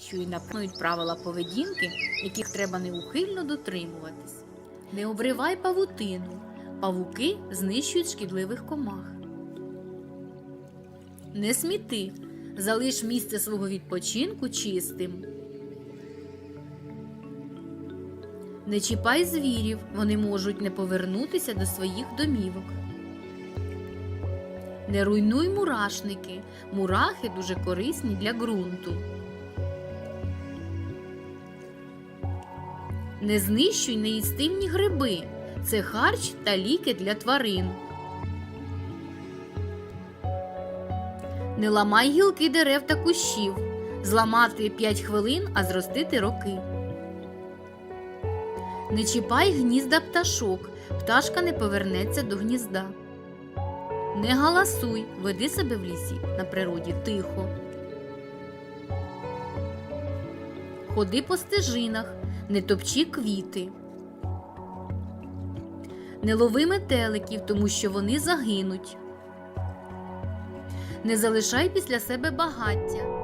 що й напрямують правила поведінки, яких треба неухильно дотримуватись. Не обривай павутину. Павуки знищують шкідливих комах. Не сміти. Залиш місце свого відпочинку чистим. Не чіпай звірів, вони можуть не повернутися до своїх домівок. Не руйнуй мурашники. Мурахи дуже корисні для ґрунту. Не знищуй неїстивні гриби. Це харч та ліки для тварин. Не ламай гілки дерев та кущів. Зламати 5 хвилин, а зростити роки. Не чіпай гнізда пташок. Пташка не повернеться до гнізда. Не галасуй, веди себе в лісі на природі тихо. Ходи по стежинах, не топчи квіти. Не лови метеликів, тому що вони загинуть. Не залишай після себе багаття.